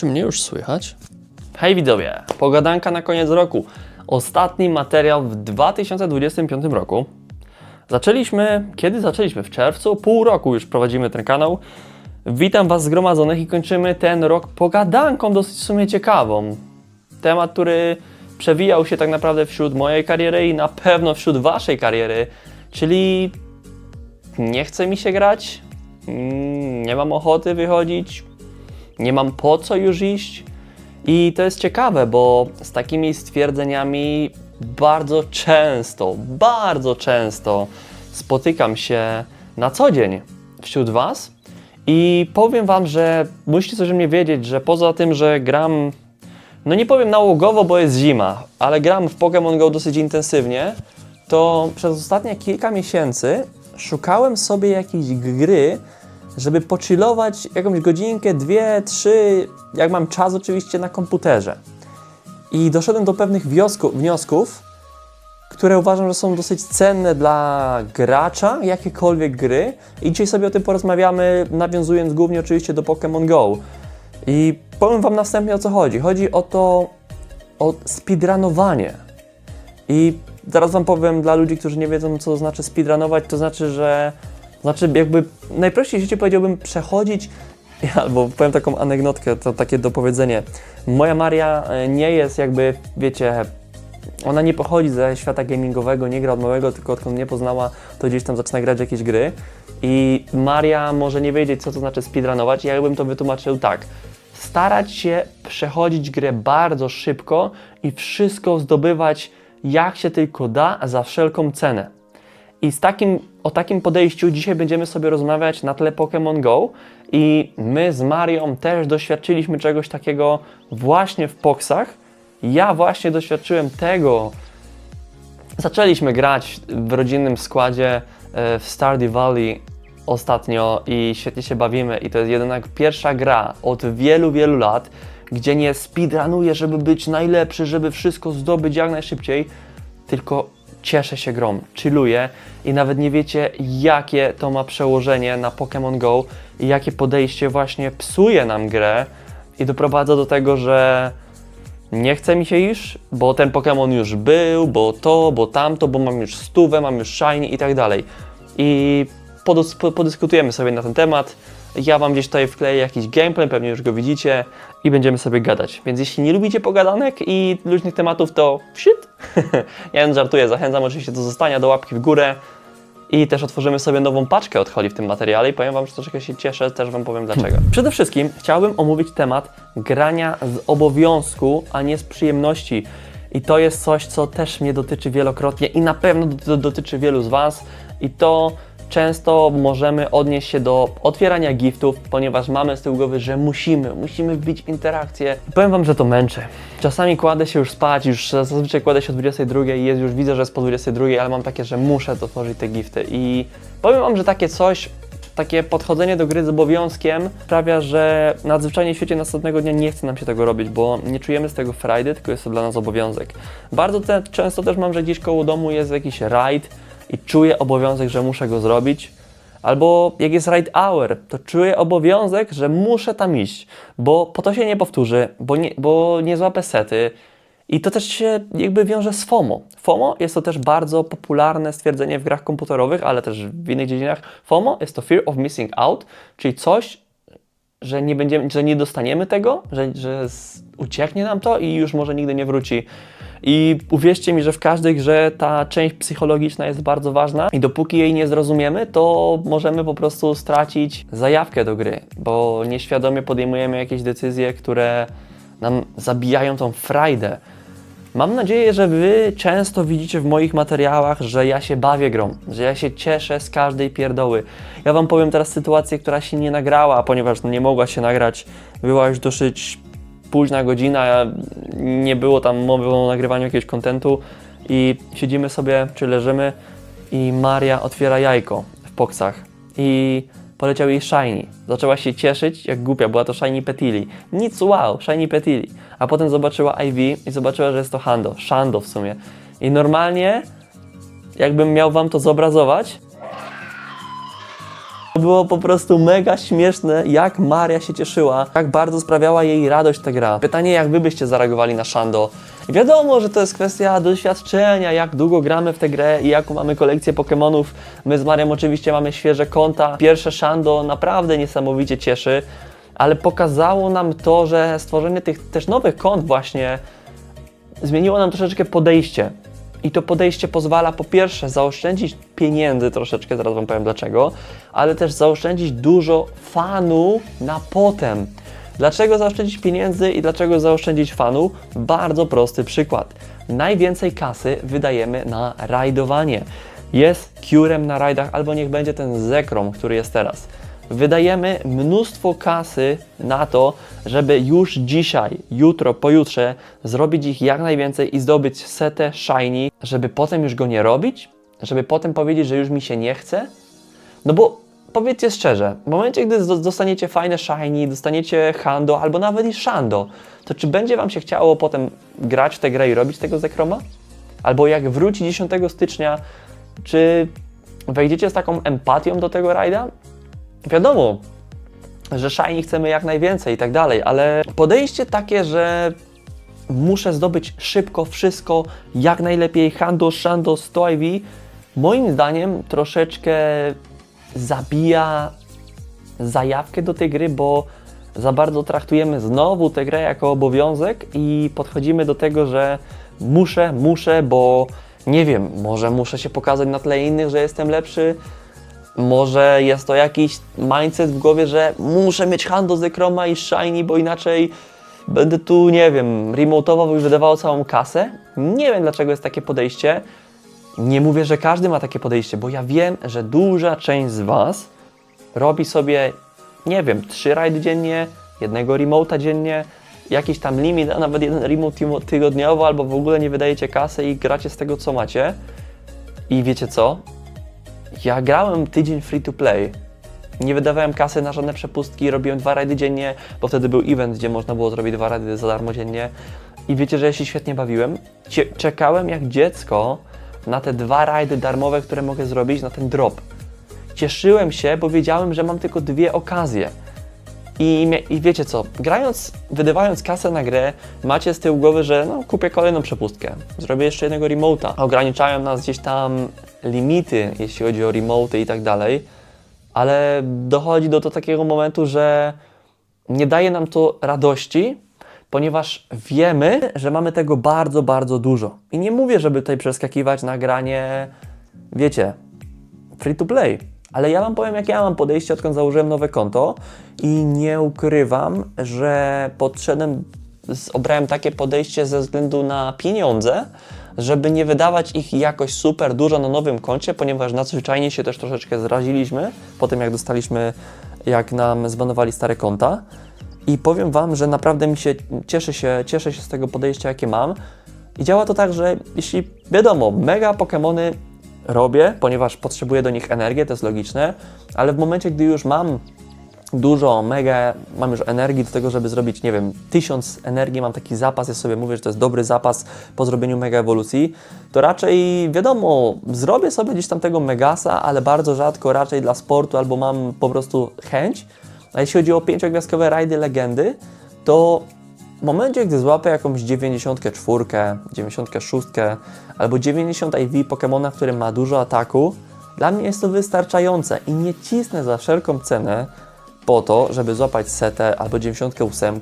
Czy mnie już słychać? Hej widzowie, pogadanka na koniec roku. Ostatni materiał w 2025 roku. Zaczęliśmy, kiedy zaczęliśmy? W czerwcu? Pół roku już prowadzimy ten kanał. Witam Was zgromadzonych i kończymy ten rok pogadanką dosyć w sumie ciekawą. Temat, który przewijał się tak naprawdę wśród mojej kariery i na pewno wśród Waszej kariery, czyli nie chce mi się grać, mm, nie mam ochoty wychodzić, nie mam po co już iść. I to jest ciekawe, bo z takimi stwierdzeniami bardzo często, bardzo często spotykam się na co dzień wśród Was. I powiem Wam, że musicie coś o mnie wiedzieć, że poza tym, że gram, no nie powiem nałogowo, bo jest zima, ale gram w Pokémon Go dosyć intensywnie, to przez ostatnie kilka miesięcy szukałem sobie jakiejś gry, żeby pochillować jakąś godzinkę, dwie, trzy, jak mam czas oczywiście na komputerze. I doszedłem do pewnych wniosków, które uważam, że są dosyć cenne dla gracza jakiejkolwiek gry. I dzisiaj sobie o tym porozmawiamy, nawiązując głównie oczywiście do Pokémon Go. I powiem Wam następnie o co chodzi. Chodzi o to, o speedrunowanie. I zaraz Wam powiem dla ludzi, którzy nie wiedzą, co to znaczy speedrunować, to znaczy, że znaczy jakby najprościej w życiu powiedziałbym przechodzić, albo powiem taką anegdotkę, to takie dopowiedzenie. Moja Maria e, nie jest jakby, wiecie, ona nie pochodzi ze świata gamingowego, nie gra od małego, tylko odkąd mnie poznała, to gdzieś tam zaczyna grać jakieś gry. I Maria może nie wiedzieć, co to znaczy speedrunować. Ja bym to wytłumaczył tak. Starać się przechodzić grę bardzo szybko i wszystko zdobywać jak się tylko da za wszelką cenę. I z takim, o takim podejściu dzisiaj będziemy sobie rozmawiać na tle Pokémon Go i my z Marią też doświadczyliśmy czegoś takiego właśnie w Poxach. Ja właśnie doświadczyłem tego. Zaczęliśmy grać w rodzinnym składzie e, w Stardew Valley ostatnio i świetnie się bawimy i to jest jednak pierwsza gra od wielu, wielu lat, gdzie nie speedrunuję, żeby być najlepszy, żeby wszystko zdobyć jak najszybciej, tylko cieszę się grą, chilluję i nawet nie wiecie, jakie to ma przełożenie na Pokémon Go i jakie podejście właśnie psuje nam grę i doprowadza do tego, że nie chce mi się iść, bo ten Pokémon już był, bo to, bo tamto, bo mam już stówę, mam już shiny i tak dalej. I podys- po- podyskutujemy sobie na ten temat. Ja Wam gdzieś tutaj wkleję jakiś gameplay, pewnie już go widzicie i będziemy sobie gadać. Więc jeśli nie lubicie pogadanek i luźnych tematów, to shit. ja nie żartuję, zachęcam oczywiście do zostania, do łapki w górę. I też otworzymy sobie nową paczkę od Holi w tym materiale i powiem Wam, że troszeczkę się cieszę, też Wam powiem dlaczego. Przede wszystkim chciałbym omówić temat grania z obowiązku, a nie z przyjemności. I to jest coś, co też mnie dotyczy wielokrotnie i na pewno do- dotyczy wielu z Was. I to często możemy odnieść się do otwierania giftów, ponieważ mamy z tyłu głowy, że musimy, musimy wbić interakcję. Powiem Wam, że to męczy. Czasami kładę się już spać, już zazwyczaj kładę się o 22 i jest już widzę, że jest po 22, ale mam takie, że muszę to tworzyć te gifty. I powiem Wam, że takie coś takie podchodzenie do gry z obowiązkiem sprawia, że nadzwyczajnie w świecie następnego dnia nie chce nam się tego robić, bo nie czujemy z tego frajdy, tylko jest to dla nas obowiązek. Bardzo te, często też mam, że gdzieś koło domu jest jakiś raid i czuję obowiązek, że muszę go zrobić. Albo jak jest raid hour, to czuję obowiązek, że muszę tam iść, bo po to się nie powtórzy, bo nie, bo nie złapę sety, i to też się jakby wiąże z FOMO. FOMO jest to też bardzo popularne stwierdzenie w grach komputerowych, ale też w innych dziedzinach. FOMO jest to Fear of Missing Out, czyli coś, że nie, będziemy, że nie dostaniemy tego, że, że ucieknie nam to i już może nigdy nie wróci. I uwierzcie mi, że w każdej grze ta część psychologiczna jest bardzo ważna i dopóki jej nie zrozumiemy, to możemy po prostu stracić zajawkę do gry, bo nieświadomie podejmujemy jakieś decyzje, które nam zabijają tą frajdę. Mam nadzieję, że Wy często widzicie w moich materiałach, że ja się bawię grą, że ja się cieszę z każdej pierdoły. Ja Wam powiem teraz sytuację, która się nie nagrała, ponieważ nie mogła się nagrać. Była już dosyć późna godzina, nie było tam mowy o nagrywaniu jakiegoś kontentu i siedzimy sobie, czy leżymy i Maria otwiera jajko w poksach i poleciał jej Shiny. Zaczęła się cieszyć, jak głupia, była to Shiny Petili. Nic wow, Shiny Petili. A potem zobaczyła IV i zobaczyła, że jest to Hando, Shando w sumie. I normalnie, jakbym miał wam to zobrazować, było po prostu mega śmieszne, jak Maria się cieszyła, jak bardzo sprawiała jej radość ta gra. Pytanie, jak wy byście zareagowali na Shando? Wiadomo, że to jest kwestia doświadczenia, jak długo gramy w tę grę i jaką mamy kolekcję Pokémonów. My z Marią oczywiście mamy świeże konta. Pierwsze Shando naprawdę niesamowicie cieszy, ale pokazało nam to, że stworzenie tych też nowych kont właśnie zmieniło nam troszeczkę podejście. I to podejście pozwala po pierwsze zaoszczędzić pieniędzy troszeczkę, zaraz Wam powiem dlaczego, ale też zaoszczędzić dużo fanu na potem. Dlaczego zaoszczędzić pieniędzy i dlaczego zaoszczędzić fanu? Bardzo prosty przykład. Najwięcej kasy wydajemy na rajdowanie. Jest Curem na rajdach, albo niech będzie ten Zekrom, który jest teraz wydajemy mnóstwo kasy na to, żeby już dzisiaj, jutro, pojutrze zrobić ich jak najwięcej i zdobyć setę shiny, żeby potem już go nie robić, żeby potem powiedzieć, że już mi się nie chce. No bo powiedzcie szczerze, w momencie, gdy dostaniecie fajne shiny, dostaniecie hando albo nawet i shando, to czy będzie wam się chciało potem grać w tę grę i robić tego zekroma? Albo jak wróci 10 stycznia, czy wejdziecie z taką empatią do tego rajda? Wiadomo, że shiny chcemy jak najwięcej i tak dalej, ale podejście takie, że muszę zdobyć szybko wszystko, jak najlepiej, hando, shando, 100 IV, moim zdaniem troszeczkę zabija zajawkę do tej gry, bo za bardzo traktujemy znowu tę grę jako obowiązek i podchodzimy do tego, że muszę, muszę, bo nie wiem, może muszę się pokazać na tle innych, że jestem lepszy, może jest to jakiś mindset w głowie, że muszę mieć Hando z Ekroma i Shiny, bo inaczej będę tu, nie wiem, remotował i wydawał całą kasę. Nie wiem, dlaczego jest takie podejście. Nie mówię, że każdy ma takie podejście, bo ja wiem, że duża część z Was robi sobie, nie wiem, trzy rajdy dziennie, jednego remota dziennie, jakiś tam limit, a nawet jeden remote tygodniowo, albo w ogóle nie wydajecie kasy i gracie z tego, co macie. I wiecie co? Ja grałem tydzień free to play. Nie wydawałem kasy na żadne przepustki, robiłem dwa rajdy dziennie, bo wtedy był event, gdzie można było zrobić dwa rajdy za darmo dziennie. I wiecie, że ja się świetnie bawiłem. Cie- czekałem jak dziecko na te dwa rajdy darmowe, które mogę zrobić, na ten drop. Cieszyłem się, bo wiedziałem, że mam tylko dwie okazje. I, I wiecie co, grając, wydawając kasę na grę, macie z tyłu głowy, że no, kupię kolejną przepustkę, zrobię jeszcze jednego remota. Ograniczają nas gdzieś tam limity, jeśli chodzi o remoty i tak dalej, ale dochodzi do, do takiego momentu, że nie daje nam to radości, ponieważ wiemy, że mamy tego bardzo, bardzo dużo. I nie mówię, żeby tutaj przeskakiwać na granie, wiecie, free to play. Ale ja Wam powiem, jak ja mam podejście, odkąd założyłem nowe konto i nie ukrywam, że podszedłem, obrałem takie podejście ze względu na pieniądze, żeby nie wydawać ich jakoś super dużo na nowym koncie, ponieważ nadzwyczajnie się też troszeczkę zraziliśmy po tym, jak dostaliśmy, jak nam zbanowali stare konta. I powiem Wam, że naprawdę mi się cieszę się, cieszę się z tego podejścia, jakie mam. I działa to tak, że jeśli wiadomo, mega Pokémony robię, ponieważ potrzebuję do nich energię, to jest logiczne, ale w momencie, gdy już mam dużo, mega, mam już energii do tego, żeby zrobić, nie wiem, tysiąc energii, mam taki zapas, ja sobie mówię, że to jest dobry zapas po zrobieniu mega ewolucji, to raczej, wiadomo, zrobię sobie gdzieś tam tego megasa, ale bardzo rzadko, raczej dla sportu, albo mam po prostu chęć. A jeśli chodzi o pięciogwiazdkowe rajdy legendy, to w momencie, gdy złapę jakąś 94, 96 albo 90 IV Pokemona, który ma dużo ataku, dla mnie jest to wystarczające i nie cisnę za wszelką cenę po to, żeby złapać setę albo 98,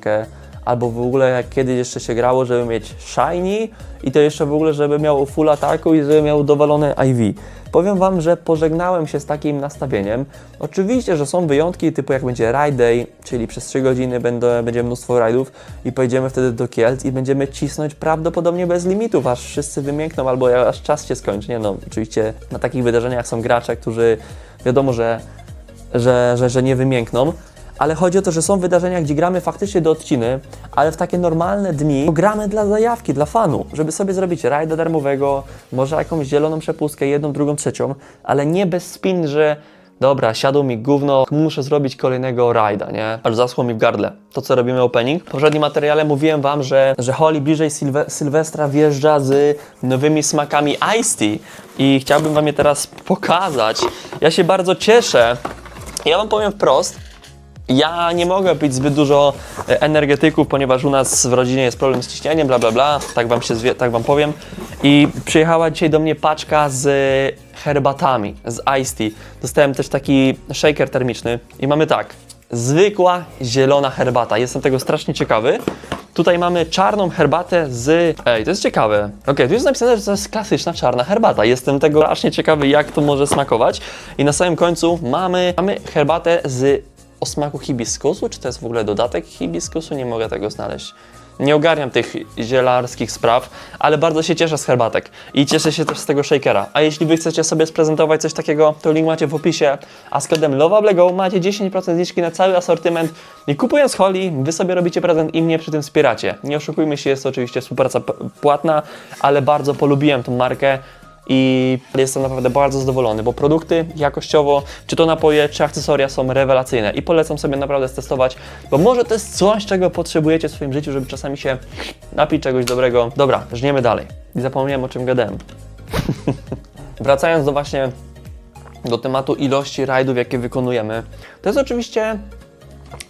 albo w ogóle jak kiedyś jeszcze się grało, żeby mieć shiny i to jeszcze w ogóle, żeby miał full ataku i żeby miał dowalone IV. Powiem Wam, że pożegnałem się z takim nastawieniem. Oczywiście, że są wyjątki, typu jak będzie Ride Day, czyli przez 3 godziny będę, będzie mnóstwo rajdów i pojedziemy wtedy do Kielc i będziemy cisnąć prawdopodobnie bez limitów, aż wszyscy wymiękną albo aż czas się skończy. Nie no, oczywiście na takich wydarzeniach są gracze, którzy wiadomo, że że, że, że nie wymiękną. Ale chodzi o to, że są wydarzenia, gdzie gramy faktycznie do odciny, ale w takie normalne dni gramy dla zajawki, dla fanu, żeby sobie zrobić rajda darmowego, może jakąś zieloną przepustkę, jedną, drugą, trzecią, ale nie bez spin, że dobra, siadło mi gówno, muszę zrobić kolejnego rajda, nie? Aż zaschło mi w gardle. To, co robimy opening. W poprzednim materiale mówiłem Wam, że, że Holly bliżej Sylwe Sylwestra wjeżdża z nowymi smakami Ice Tea i chciałbym Wam je teraz pokazać. Ja się bardzo cieszę, Ja wam powiem wprost, ja nie mogę pić zbyt dużo e, energetyków, ponieważ u nas w rodzinie jest problem z ciśnieniem, bla bla bla, tak wam, się zwie, tak wam powiem. I przyjechała dzisiaj do mnie paczka z herbatami, z iced tea. Dostałem też taki shaker termiczny i mamy tak, zwykła zielona herbata. Jestem tego strasznie ciekawy. Tutaj mamy czarną herbatę z... Ej, to jest ciekawe. Okej, tu jest napisane, że to jest klasyczna czarna herbata. Jestem tego strasznie ciekawy, jak to może smakować. I na samym końcu mamy, mamy herbatę z o smaku hibiskusu. Czy to jest w ogóle dodatek hibiskusu? Nie mogę tego znaleźć. Nie ogarniam tych zielarskich spraw, ale bardzo się cieszę z herbatek i cieszę się też z tego shakera. A jeśli Wy chcecie sobie sprezentować coś takiego, to link macie w opisie, a z kodem LOVABLEGO macie 10% zniżki na cały asortyment i kupując Holly, Wy sobie robicie prezent i mnie przy tym wspieracie. Nie oszukujmy się, jest to oczywiście współpraca płatna, ale bardzo polubiłem tą markę i jestem naprawdę bardzo zadowolony, bo produkty jakościowo, czy to napoje, czy akcesoria są rewelacyjne i polecam sobie naprawdę stestować, bo może to jest coś, czego potrzebujecie w swoim życiu, żeby czasami się napić czegoś dobrego. Dobra, żniemy dalej. I zapomniałem o czym gadałem. Wracając do właśnie do tematu ilości rajdów, jakie wykonujemy, to jest oczywiście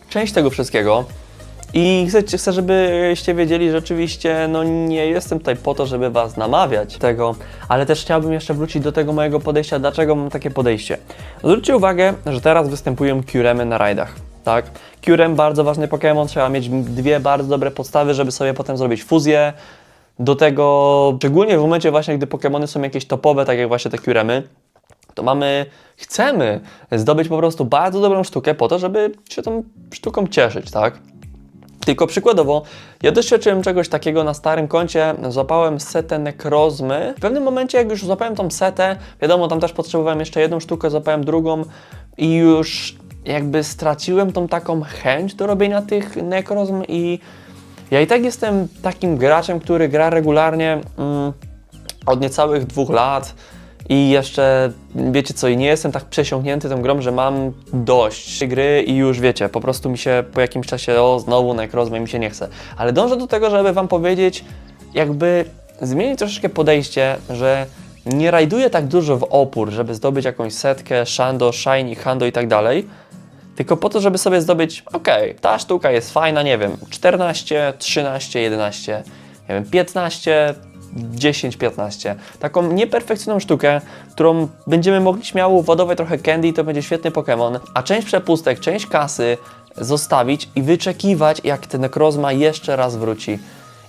część tego wszystkiego. I chcę, chcę, żebyście wiedzieli, że oczywiście no, nie jestem tutaj po to, żeby Was namawiać tego, ale też chciałbym jeszcze wrócić do tego mojego podejścia, dlaczego mam takie podejście. Zwróćcie uwagę, że teraz występują Curemy na rajdach, tak? Curem, bardzo ważny Pokémon, trzeba mieć dwie bardzo dobre podstawy, żeby sobie potem zrobić fuzję. Do tego, szczególnie w momencie właśnie, gdy Pokémony są jakieś topowe, tak jak właśnie te Curemy, to mamy, chcemy zdobyć po prostu bardzo dobrą sztukę po to, żeby się tą sztuką cieszyć, tak? Tylko przykładowo, ja doświadczyłem czegoś takiego na starym koncie, złapałem setę nekrozmy. W pewnym momencie, jak już złapałem tą setę, wiadomo, tam też potrzebowałem jeszcze jedną sztukę, złapałem drugą i już jakby straciłem tą taką chęć do robienia tych nekrozm i ja i tak jestem takim graczem, który gra regularnie mm, od niecałych dwóch lat i jeszcze, wiecie co, i nie jestem tak przesiąknięty tą grą, że mam dość gry i już wiecie, po prostu mi się po jakimś czasie, o znowu Necrozma mi się nie chce. Ale dążę do tego, żeby wam powiedzieć, jakby zmienić troszeczkę podejście, że nie rajduję tak dużo w opór, żeby zdobyć jakąś setkę, shando, shiny, hando i tak dalej, tylko po to, żeby sobie zdobyć, okej, ta sztuka jest fajna, nie wiem, 14, 13, 11, nie wiem, 15, 10, 15. Taką nieperfekcyjną sztukę, którą będziemy mogli śmiało władować trochę candy i to będzie świetny Pokémon, a część przepustek, część kasy zostawić i wyczekiwać, jak ten Nekrozma jeszcze raz wróci.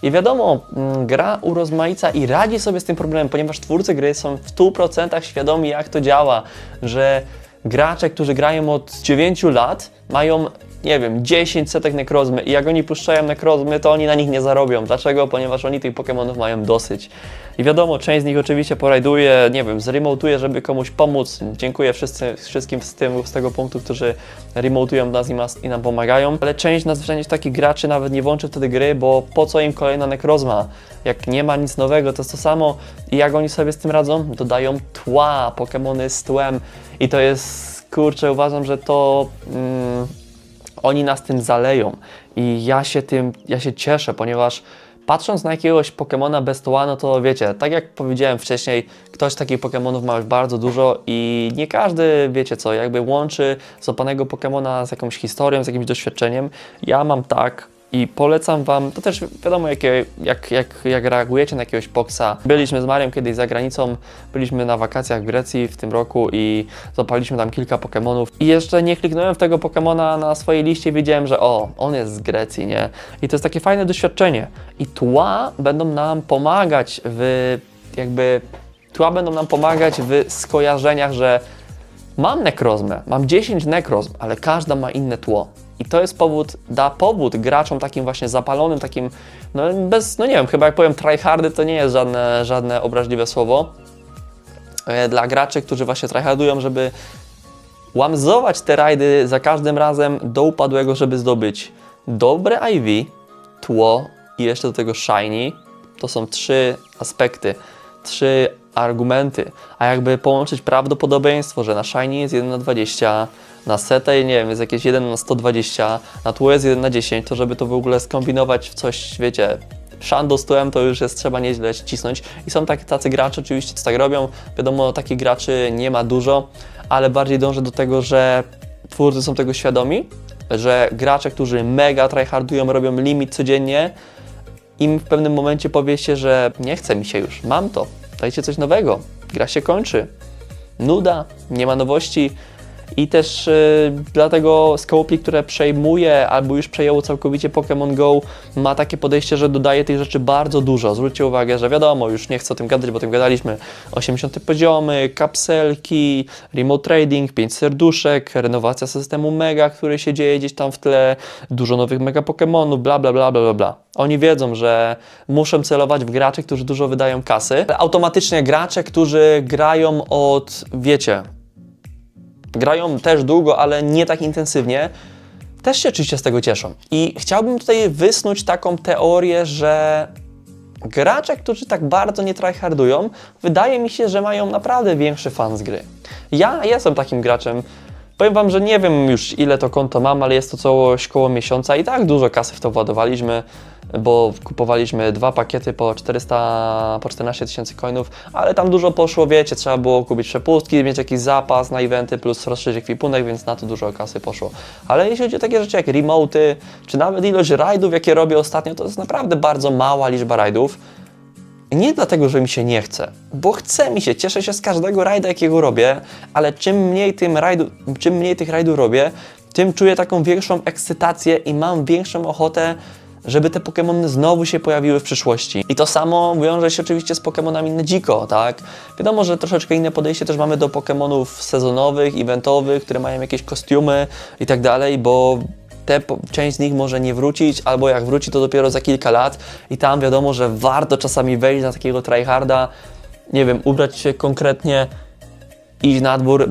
I wiadomo, mm, gra urozmaica i radzi sobie z tym problemem, ponieważ twórcy gry są w 100% świadomi, jak to działa, że gracze, którzy grają od 9 lat, mają, nie wiem, 10 setek nekrozmy i jak oni puszczają nekrozmy, to oni na nich nie zarobią. Dlaczego? Ponieważ oni tych Pokémonów mają dosyć. I wiadomo, część z nich oczywiście porajduje, nie wiem, zremontuje, żeby komuś pomóc. Dziękuję wszyscy, wszystkim z, tym, z tego punktu, którzy remontują nas i, nas i nam pomagają. Ale część nadzwyczajnie takich graczy nawet nie włączy wtedy gry, bo po co im kolejna nekrozma? Jak nie ma nic nowego, to jest to samo. I jak oni sobie z tym radzą? Dodają tła, Pokémony z tłem. I to jest, kurczę, uważam, że to... Mm, oni nas tym zaleją i ja się tym, ja się cieszę, ponieważ patrząc na jakiegoś Pokemona bez no to wiecie, tak jak powiedziałem wcześniej, ktoś takich Pokemonów ma już bardzo dużo i nie każdy, wiecie co, jakby łączy złapanego Pokemona z jakąś historią, z jakimś doświadczeniem. Ja mam tak, i polecam Wam, to też wiadomo, jakie, jak, jak, jak reagujecie na jakiegoś poksa. Byliśmy z Marią kiedyś za granicą, byliśmy na wakacjach w Grecji w tym roku i zapaliśmy tam kilka Pokemonów. I jeszcze nie kliknąłem w tego Pokemona na swojej liście, wiedziałem, że o, on jest z Grecji, nie? I to jest takie fajne doświadczenie. I tła będą nam pomagać w jakby. Tła będą nam pomagać w skojarzeniach, że mam nekrozmę, mam 10 nekrozm, ale każda ma inne tło. I to jest powód, da powód graczom takim właśnie zapalonym, takim, no bez, no nie wiem, chyba jak powiem tryhardy, to nie jest żadne, żadne obraźliwe słowo. E, Dla graczy, którzy właśnie tryhardują, żeby łamzować te rajdy za każdym razem do upadłego, żeby zdobyć dobre IV, tło i jeszcze do tego shiny. To są trzy aspekty, trzy argumenty. A jakby połączyć prawdopodobieństwo, że na shiny jest 1 na 20, na setę, nie wiem, jest jakieś 1 na 120, na tło jest 1 na 10, to żeby to w ogóle skombinować w coś, wiecie, Shando z tyłem to już jest trzeba nieźle cisnąć i są tak, tacy gracze oczywiście, co tak robią. Wiadomo, takich graczy nie ma dużo, ale bardziej dążę do tego, że twórcy są tego świadomi, że gracze, którzy mega tryhardują, robią limit codziennie, im w pewnym momencie powie się, że nie chce mi się już, mam to, dajcie coś nowego, gra się kończy, nuda, nie ma nowości i też y, dlatego Scopely, które przejmuje albo już przejęło całkowicie Pokémon Go, ma takie podejście, że dodaje tych rzeczy bardzo dużo. Zwróćcie uwagę, że wiadomo, już nie chcę o tym gadać, bo o tym gadaliśmy, 80 poziomy, kapselki, remote trading, 5 serduszek, renowacja systemu Mega, który się dzieje gdzieś tam w tle, dużo nowych Mega Pokémonów, bla bla bla bla bla. Oni wiedzą, że muszą celować w graczy, którzy dużo wydają kasy. Automatycznie gracze, którzy grają od, wiecie, grają też długo, ale nie tak intensywnie, też się oczywiście z tego cieszą. I chciałbym tutaj wysnuć taką teorię, że gracze, którzy tak bardzo nie tryhardują, wydaje mi się, że mają naprawdę większy fan z gry. Ja jestem takim graczem. Powiem Wam, że nie wiem już ile to konto mam, ale jest to coś koło miesiąca i tak dużo kasy w to władowaliśmy, bo kupowaliśmy dwa pakiety po 400, po 14 tysięcy coinów, ale tam dużo poszło, wiecie, trzeba było kupić przepustki, mieć jakiś zapas na eventy, plus rozszerzyć ekwipunek, więc na to dużo kasy poszło. Ale jeśli chodzi o takie rzeczy jak remoty, czy nawet ilość rajdów, jakie robię ostatnio, to jest naprawdę bardzo mała liczba rajdów. Nie dlatego, że mi się nie chce, bo chce mi się, cieszę się z każdego rajda, jakiego robię, ale czym mniej, tym rajdu, czym mniej tych rajdów robię, tym czuję taką większą ekscytację i mam większą ochotę, żeby te Pokémony znowu się pojawiły w przyszłości. I to samo wiąże się oczywiście z Pokémonami na dziko, tak? Wiadomo, że troszeczkę inne podejście też mamy do Pokémonów sezonowych, eventowych, które mają jakieś kostiumy i tak dalej, bo te, część z nich może nie wrócić, albo jak wróci, to dopiero za kilka lat. I tam wiadomo, że warto czasami wejść na takiego tryharda, nie wiem, ubrać się konkretnie, iść na dwór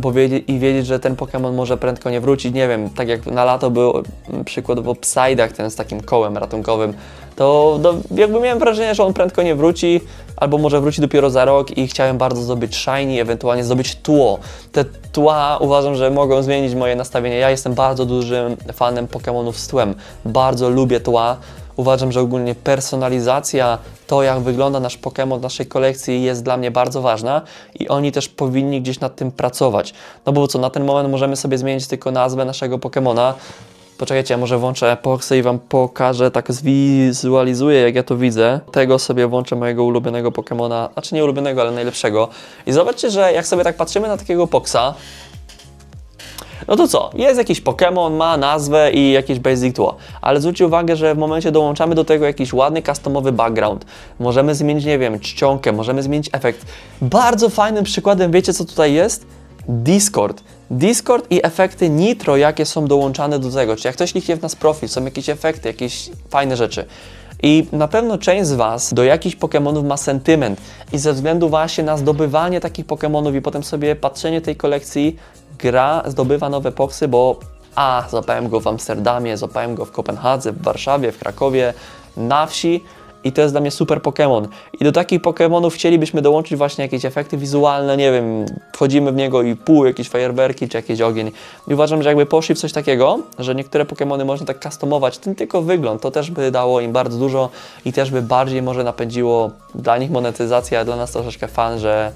i wiedzieć, że ten Pokémon może prędko nie wrócić. Nie wiem, tak jak na lato był mm, przykładowo Psyduck, ten z takim kołem ratunkowym, to jakby miałem wrażenie, że on prędko nie wróci, albo może wróci dopiero za rok i chciałem bardzo zdobyć shiny, ewentualnie zdobyć tło. Te tła uważam, że mogą zmienić moje nastawienie. Ja jestem bardzo dużym fanem Pokémonów z tłem. Bardzo lubię tła. Uważam, że ogólnie personalizacja, to jak wygląda nasz Pokémon w naszej kolekcji jest dla mnie bardzo ważna i oni też powinni gdzieś nad tym pracować. No bo co, na ten moment możemy sobie zmienić tylko nazwę naszego Pokémona. Poczekajcie, ja może włączę Poxy i Wam pokażę, tak zwizualizuję jak ja to widzę. Tego sobie włączę mojego ulubionego Pokémona, znaczy nie ulubionego, ale najlepszego. I zobaczcie, że jak sobie tak patrzymy na takiego Poxa, no to co? Jest jakiś Pokémon, ma nazwę i jakieś basic tło. Ale zwróćcie uwagę, że w momencie dołączamy do tego jakiś ładny, customowy background. Możemy zmienić, nie wiem, czcionkę, możemy zmienić efekt. Bardzo fajnym przykładem, wiecie co tutaj jest? Discord. Discord i efekty nitro, jakie są dołączane do tego. Czyli jak ktoś kliknie w nas profil, są jakieś efekty, jakieś fajne rzeczy. I na pewno część z Was do jakichś Pokémonów ma sentyment i ze względu właśnie na zdobywanie takich Pokémonów i potem sobie patrzenie tej kolekcji, gra zdobywa nowe poksy, bo a, złapałem go w Amsterdamie, złapałem go w Kopenhadze, w Warszawie, w Krakowie, na wsi i to jest dla mnie super Pokémon. I do takich Pokémonów chcielibyśmy dołączyć właśnie jakieś efekty wizualne, nie wiem, wchodzimy w niego i pół, jakieś fajerwerki czy jakiś ogień. I uważam, że jakby poszli w coś takiego, że niektóre Pokémony można tak customować, ten tylko wygląd, to też by dało im bardzo dużo i też by bardziej może napędziło dla nich monetyzację, a dla nas troszeczkę fan, że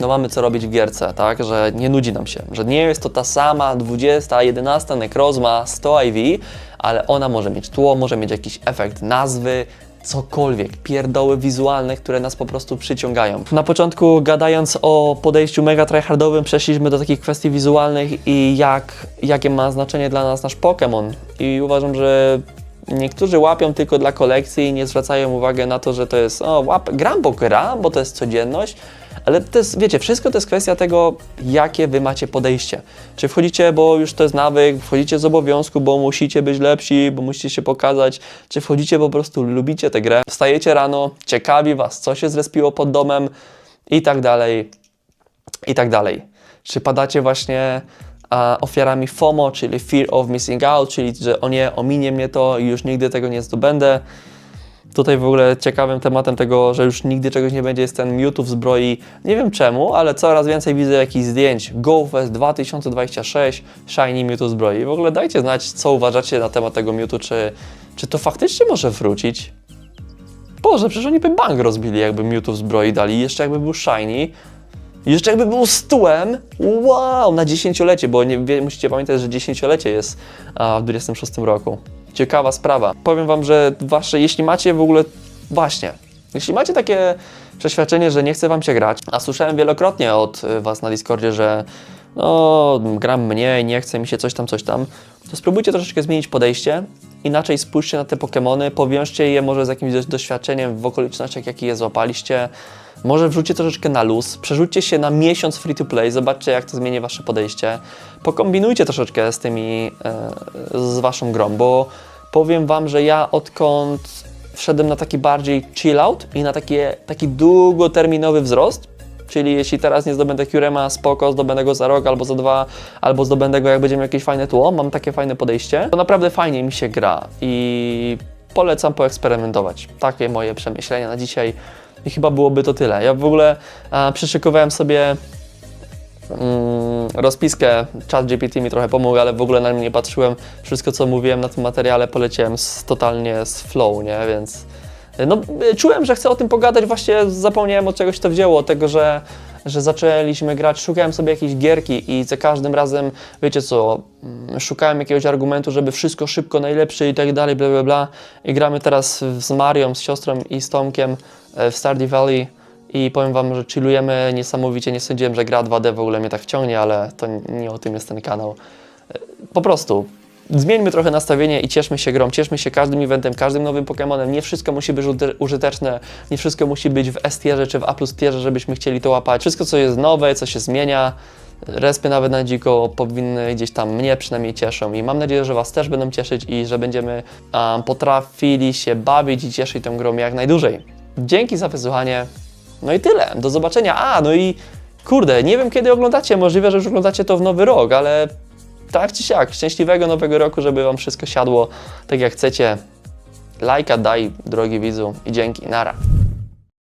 no mamy co robić w gierce, tak, że nie nudzi nam się, że nie jest to ta sama 20, 11 Necrozma 100 IV, ale ona może mieć tło, może mieć jakiś efekt nazwy, cokolwiek, pierdoły wizualne, które nas po prostu przyciągają. Na początku gadając o podejściu mega tryhardowym przeszliśmy do takich kwestii wizualnych i jak, jakie ma znaczenie dla nas nasz Pokémon. I uważam, że Niektórzy łapią tylko dla kolekcji i nie zwracają uwagi na to, że to jest, o, łap, gram, bo gram, bo to jest codzienność, ale to jest, wiecie, wszystko to jest kwestia tego, jakie wy macie podejście. Czy wchodzicie, bo już to jest nawyk, wchodzicie z obowiązku, bo musicie być lepsi, bo musicie się pokazać, czy wchodzicie po prostu, lubicie tę grę, wstajecie rano, ciekawi was, co się zrespiło pod domem i tak dalej, i tak dalej. Czy padacie właśnie a, ofiarami FOMO, czyli Fear of Missing Out, czyli że o nie, ominie mnie to i już nigdy tego nie zdobędę. Tutaj w ogóle ciekawym tematem tego, że już nigdy czegoś nie będzie, jest ten Mewtwo w zbroi. Nie wiem czemu, ale coraz więcej widzę jakichś zdjęć. GoFest 2026, Shiny Mewtwo w zbroi. W ogóle dajcie znać, co uważacie na temat tego Mewtwo, czy, czy to faktycznie może wrócić? Boże, przecież oni by bank rozbili, jakby Mewtwo w zbroi dali, jeszcze jakby był Shiny. Jeszcze jakby był stułem, wow, na dziesięciolecie, bo nie, musicie pamiętać, że dziesięciolecie jest a, w 26 roku. Ciekawa sprawa. Powiem wam, że wasze, jeśli macie w ogóle, właśnie, jeśli macie takie przeświadczenie, że nie chce wam się grać, a słyszałem wielokrotnie od y, was na Discordzie, że no, gram mniej, nie chce mi się coś tam, coś tam, to spróbujcie troszeczkę zmienić podejście, inaczej spójrzcie na te Pokémony, powiążcie je może z jakimś doś- doświadczeniem w okolicznościach, jakie je złapaliście, może wrzućcie troszeczkę na luz, przerzućcie się na miesiąc free to play, zobaczcie jak to zmieni wasze podejście, pokombinujcie troszeczkę z tymi, e, z waszą grą, bo powiem wam, że ja odkąd wszedłem na taki bardziej chill out i na takie, taki długoterminowy wzrost, czyli jeśli teraz nie zdobędę Curema, spoko, zdobędę go za rok albo za dwa, albo zdobędę go jak będziemy jakieś fajne tło, mam takie fajne podejście, to naprawdę fajnie mi się gra i polecam poeksperymentować. Takie moje przemyślenia na dzisiaj i chyba byłoby to tyle. Ja w ogóle a, przyszykowałem sobie mm, rozpiskę, chat GPT mi trochę pomógł, ale w ogóle na mnie nie patrzyłem. Wszystko, co mówiłem na tym materiale, poleciałem z, totalnie z flow, nie? Więc no, y, czułem, że chcę o tym pogadać, właśnie zapomniałem od czegoś to wzięło, tego, że, że zaczęliśmy grać, szukałem sobie jakiejś gierki i za każdym razem, wiecie co, mm, szukałem jakiegoś argumentu, żeby wszystko szybko, najlepsze i tak dalej, bla bla bla i gramy teraz z Marią, z siostrą i z Tomkiem e, w Stardew Valley i powiem wam, że chillujemy niesamowicie, nie sądziłem, że gra 2D w ogóle mnie tak wciągnie, ale to nie o tym jest ten kanał. E, Po prostu zmieńmy trochę nastawienie i cieszmy się grą, cieszmy się każdym eventem, każdym nowym Pokémonem. Nie wszystko musi być użyte- użyteczne, nie wszystko musi być w S tierze czy w A plus tierze, żebyśmy chcieli to łapać. Wszystko, co jest nowe, co się zmienia, respy nawet na dziko powinny gdzieś tam mnie przynajmniej cieszą i mam nadzieję, że Was też będą cieszyć i że będziemy um, potrafili się bawić i cieszyć tą grą jak najdłużej. Dzięki za wysłuchanie. No i tyle. Do zobaczenia. A, no i kurde, nie wiem kiedy oglądacie, możliwe, że już oglądacie to w nowy rok, ale tak czy siak, szczęśliwego nowego roku, żeby Wam wszystko siadło tak jak chcecie. Lajka daj, drogi widzu i dzięki, nara.